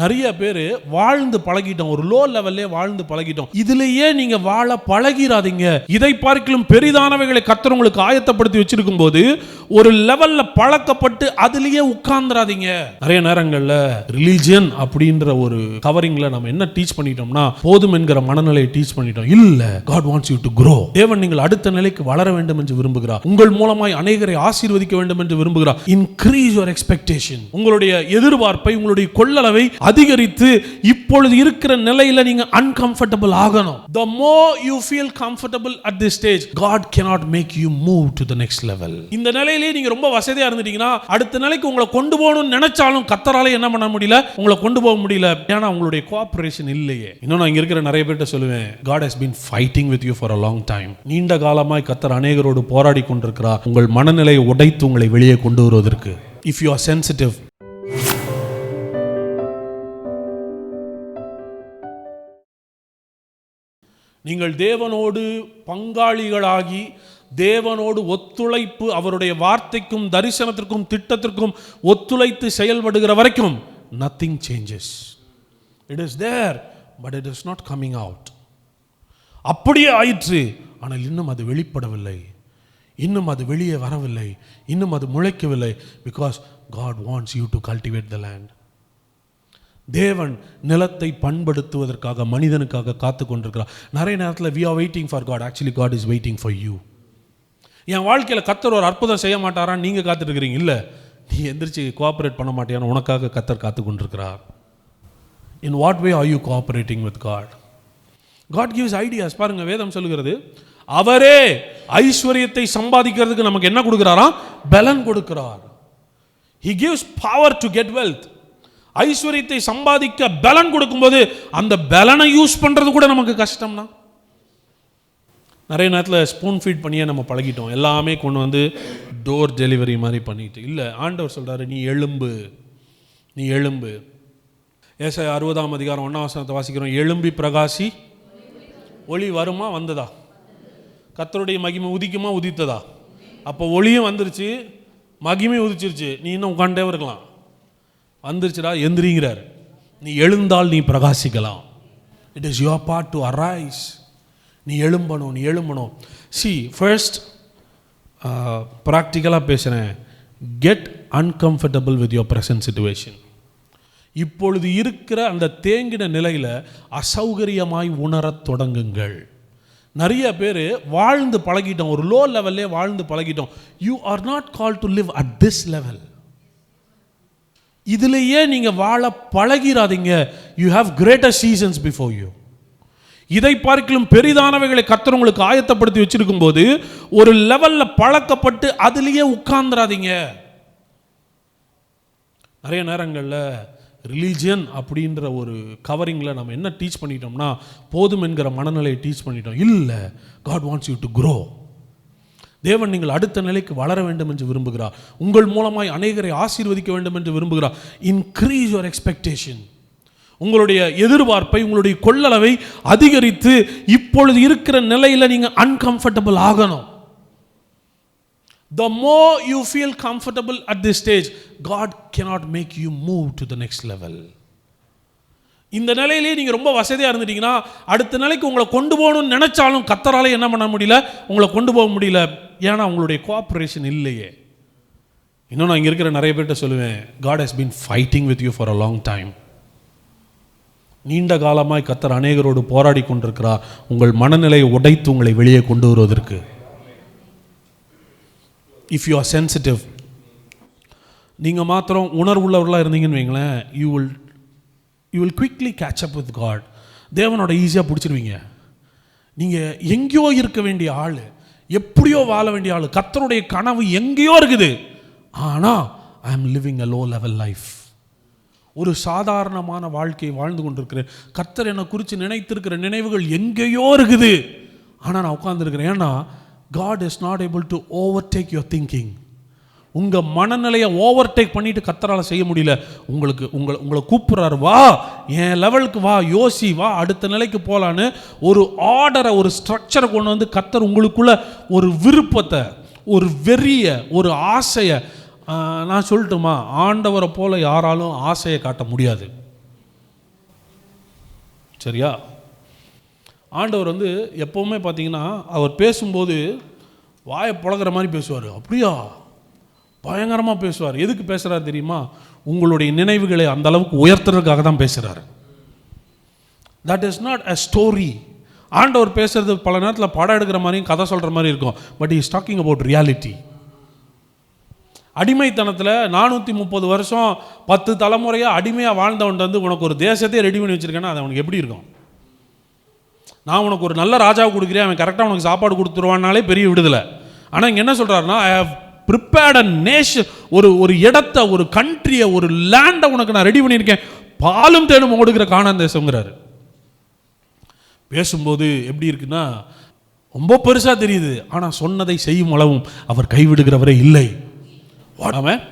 நிறைய பேர் வாழ்ந்து பழகிட்டோம். ஒரு லோ லெவல்லே வாழ்ந்து பழகிட்டோம். இதுலயே நீங்க வாழ பழகிறாதீங்க. இதை பார்க்கலும் பெரிதானவைகளை கத்தர் உங்களுக்கு ஆயத்தப்படுத்தி வச்சிருக்கும் போது ஒரு லெவல்ல பழக்கப்பட்டு அதுலயே உட்கார்ந்துராதீங்க நிறைய நேரங்கள்ல ரிலீஜியன் அப்படின்ற ஒரு கவரிங்ல நம்ம என்ன டீச் பண்ணிட்டோம்னா போதும் என்கிற மனநிலையை டீச் பண்ணிட்டோம். இல்ல God wants you to grow தேவன் நீங்கள் அடுத்த நிலைக்கு வளர வேண்டும் என்று விரும்புகிறார். உங்கள் மூலமாய் அநேகரை ஆசீர்வதிக்க வேண்டும் என்று விரும்புகிறார். இன்க்ரீஸ் யுவர் எக்ஸ்பெக்டேஷன் உங்களுடைய எதிர்பார்ப்பை உங்களுடைய கொள்ளளவை அதிகரித்து இப்பொழுது இருக்கிற நிலையில நீங்க அன்கம்ஃபர்டபுள் ஆகணும். The more you feel comfortable at the stage God cannot make you move to the next level இந்த நிலையிலேயே நீங்க ரொம்ப வசதியா இருந்துட்டீங்கன்னா அடுத்த நிலைக்கு உங்களை கொண்டு போகணும்னு நினைச்சாலும் கத்தரால என்ன பண்ண முடியல? உங்களை கொண்டு போக முடியல. ஏன்னா உங்களுடைய கோஆபரேஷன் இல்லையே. இன்னும் நான் இங்க இருக்கிற நிறைய பேர்கிட்ட சொல்லுவேன் God has been fighting with you for a long time நீண்ட காலமாய் கத்தர் அநேகரோடு போராடி கொண்டிருக்கிறார். உங்கள் மனநிலையை உடைத்து உங்களை வெளியே கொண்டு வருவதற்கு. இஃப் யூ ஆர் சென்சிட்டிவ் நீங்கள் தேவனோடு பங்காளிகளாகி தேவனோடு ஒத்துழைப்பு அவருடைய வார்த்தைக்கும் தரிசனத்திற்கும் திட்டத்திற்கும் ஒத்துழைத்து செயல்படுகிற வரைக்கும் nothing changes it is there but it is not coming out அப்படியே ஆயிற்று ஆனால் இன்னும் அது வெளிப்படவில்லை. இன்னும் அது வெளியே வரவில்லை. இன்னும் அது முளைக்கவில்லை because God wants you to cultivate the land தேவன் நிலத்தை பண்படுத்துவதற்காக மனிதனுக்காக காத்து கொண்டிருக்கிறார். நிறைய நேரத்தில் we are waiting for God actually God is waiting for you என் வாழ்க்கையில் கத்தர் ஒரு அற்புதம் செய்ய மாட்டாரான்னு நீங்கள் காத்துட்ருக்கிறீங்க இல்லை. நீ எந்திரிச்சு கோஆப்ரேட் பண்ண மாட்டியான்னு உனக்காக கத்தர் காத்து கொண்டிருக்கிறார். In what way are you cooperating with God God gives ideas பாருங்க வேதம் சொல்லுகிறது அவரே ஐஸ்வர்யத்தை சம்பாதிக்கிறதுக்கு நமக்கு என்ன கொடுக்குறாரா பலன் கொடுக்கிறார். He gives power to get wealth ஐஸ்வர்யத்தை சம்பாதிக்க பலன் கொடுக்கும்போது அந்த பலனை யூஸ் பண்ணுறது கூட நமக்கு கஷ்டம்னா? நிறைய நேரத்தில் ஸ்பூன் ஃபீட் பண்ணியே நம்ம பழகிட்டோம். எல்லாமே கொண்டு வந்து டோர் டெலிவரி மாதிரி பண்ணிட்டு. இல்லை ஆண்டவர் சொல்கிறாரு நீ எலும்பு நீ எலும்பு ஏச அறுபதாம் அதிகாரம் ஒன்றாம் வசனத்தை வாசிக்கிறோம். எலும்பி பிரகாசி ஒளி வருமா வந்ததா? கத்தருடைய மகிமை உதிக்குமா உதித்ததா? அப்போ ஒளியும் வந்துருச்சு மகிமை உதிச்சிருச்சு. நீ இன்னும் உட்காண்டே இருக்கலாம். வந்துருச்சுடா எந்திரிங்கிறார். நீ எழுந்தால் நீ பிரகாசிக்கலாம். It is your part to arise நீ எழும்பணும் நீ எழும்பணும். சி ஃபர்ஸ்ட் ப்ராக்டிக்கலாக பேசுகிறேன் get uncomfortable with your present situation இப்பொழுது இருக்கிற அந்த தேங்கின நிலையில் அசௌகரியமாய் உணரத் தொடங்குங்கள். நிறைய பேர் வாழ்ந்து பழகிட்டோம். ஒரு லோ லெவல்லே வாழ்ந்து பழகிட்டோம். You are not call to live at this level இதுலேயே நீங்கள் வாழ பழகிறாதீங்க. You have greater seasons before you இதை பார்க்கலும் பெரிதானவைகளை கத்தர் உங்களுக்கு ஆயத்தப்படுத்தி வச்சிருக்கும் போது ஒரு லெவலில் பழக்கப்பட்டு அதுலேயே உட்கார்ந்துடாதீங்க நிறைய நேரங்களில் ரிலீஜியன் அப்படின்ற ஒரு கவரிங்கில் நம்ம என்ன டீச் பண்ணிட்டோம்னா போதும் என்கிற மனநிலையை டீச் பண்ணிட்டோம். இல்லை God wants you to grow தேவன் நீங்கள் அடுத்த நிலைக்கு வளர வேண்டும் என்று விரும்புகிறார். உங்கள் மூலமாய் அநேகரை ஆசீர்வதிக்க வேண்டும் என்று விரும்புகிறார். இன்க்ரீஸ் யுவர் எக்ஸ்பெக்டேஷன் உங்களுடைய எதிர்பார்ப்பை உங்களுடைய கொள்ளளவை அதிகரித்து இப்பொழுது இருக்கிற நிலையில் நீங்கள் அன்கம்ஃபர்டபுள் ஆகணும். The more you feel comfortable at the stage God cannot make you move to the next level இந்த நிலையிலே நீங்கள் ரொம்ப வசதியாக இருந்துட்டீங்கன்னா அடுத்த நிலைக்கு உங்களை கொண்டு போகணும்னு நினைச்சாலும் கத்தராலே என்ன பண்ண முடியல? உங்களை கொண்டு போக முடியல. ஏன்னா உங்களுடைய கோஆப்ரேஷன் இல்லையே. இன்னும் நான் இங்கே இருக்கிற நிறைய பேர்கிட்ட சொல்லுவேன் God has been fighting with you for a long time நீண்ட காலமாய் கத்தர் அநேகரோடு போராடி கொண்டிருக்கிறார். உங்கள் மனநிலையை உடைத்து உங்களை வெளியே கொண்டு வருவதற்கு. இஃப் யூ ஆர் சென்சிட்டிவ் நீங்கள் மாத்திரம் உணர்வுள்ளவர்களாக இருந்தீங்கன்னு வைங்களேன் you will you will quickly catch up with God தேவனோட ஈஸியாக பிடிச்சிருவீங்க. நீங்கள் எங்கேயோ இருக்க வேண்டிய ஆள் எப்படியோ வாழ வேண்டிய ஆள் கத்தருடைய கனவு எங்கேயோ இருக்குது. ஆனால் I am living a low level life ஒரு சாதாரணமான வாழ்க்கையை வாழ்ந்து கொண்டிருக்கிறேன் கர்த்தர் என்னை குறித்து நினைத்திருக்கிற நினைவுகள் எங்கேயோ இருக்குது. ஆனால் நான் உட்காந்துருக்கிறேன் ஏன்னா God is not able to overtake your thinking உங்கள் மனநிலையை ஓவர்டேக் பண்ணிட்டு கத்தரால் செய்ய முடியல. உங்களுக்கு உங்களை உங்களை கூப்பிட்றாரு வா என் லெவலுக்கு வா யோசி வா அடுத்த நிலைக்கு போகலான்னு ஒரு ஆர்டரை ஒரு ஸ்ட்ரக்சரை கொண்டு வந்து கத்தர் உங்களுக்குள்ள ஒரு விருப்பத்தை ஒரு வெறிய ஒரு ஆசையை நான் சொல்லட்டுமா? ஆண்டவரை போல் யாராலும் ஆசையை காட்ட முடியாது. சரியா? ஆண்டவர் வந்து எப்போவுமே பார்த்தீங்கன்னா அவர் பேசும்போது வாயை புழகிற மாதிரி பேசுவார். அப்படியா? பயங்கரமாக பேசுவார். எதுக்கு பேசுகிறார் தெரியுமா? உங்களுடைய நினைவுகளை அந்த அளவுக்கு உயர்த்துறதுக்காக தான் பேசுகிறாரு that is not a story ஆண்டவர் பேசுறது பல நேரத்தில் படம் எடுக்கிற மாதிரியும் கதை சொல்கிற மாதிரி இருக்கும். But is talking about reality அடிமைத்தனத்தில் நானூற்றி முப்பது வருஷம் பத்து தலைமுறையாக அடிமையாக வாழ்ந்தவன்ட்டு வந்து உனக்கு ஒரு தேசத்தையே ரெடி பண்ணி வச்சிருக்கேன்னா அது அவனுக்கு எப்படி இருக்கும்? நான் உனக்கு ஒரு நல்ல ராஜாவை கொடுக்குறேன் அவன் கரெக்டாக உனக்கு சாப்பாடு கொடுத்துருவான்னாலே பெரிய விடுதலை. ஆனால் இங்கே என்ன சொல்கிறாருன்னா ஐ ஹவ் ப்ரிப்பேர்ட் நேஷன் ஒரு ஒரு இடத்த ஒரு கண்ட்ரியை ஒரு லேண்டை உனக்கு நான் ரெடி பண்ணியிருக்கேன். பாலும் தேனும் ஓடுகிற காணாந்த தேசங்கிறாரு பேசும்போது எப்படி இருக்குன்னா ரொம்ப பெருசாக தெரியுது. ஆனால் சொன்னதை செய்யும் அளவும் அவர் கைவிடுகிறவரே இல்லை. ஆமென்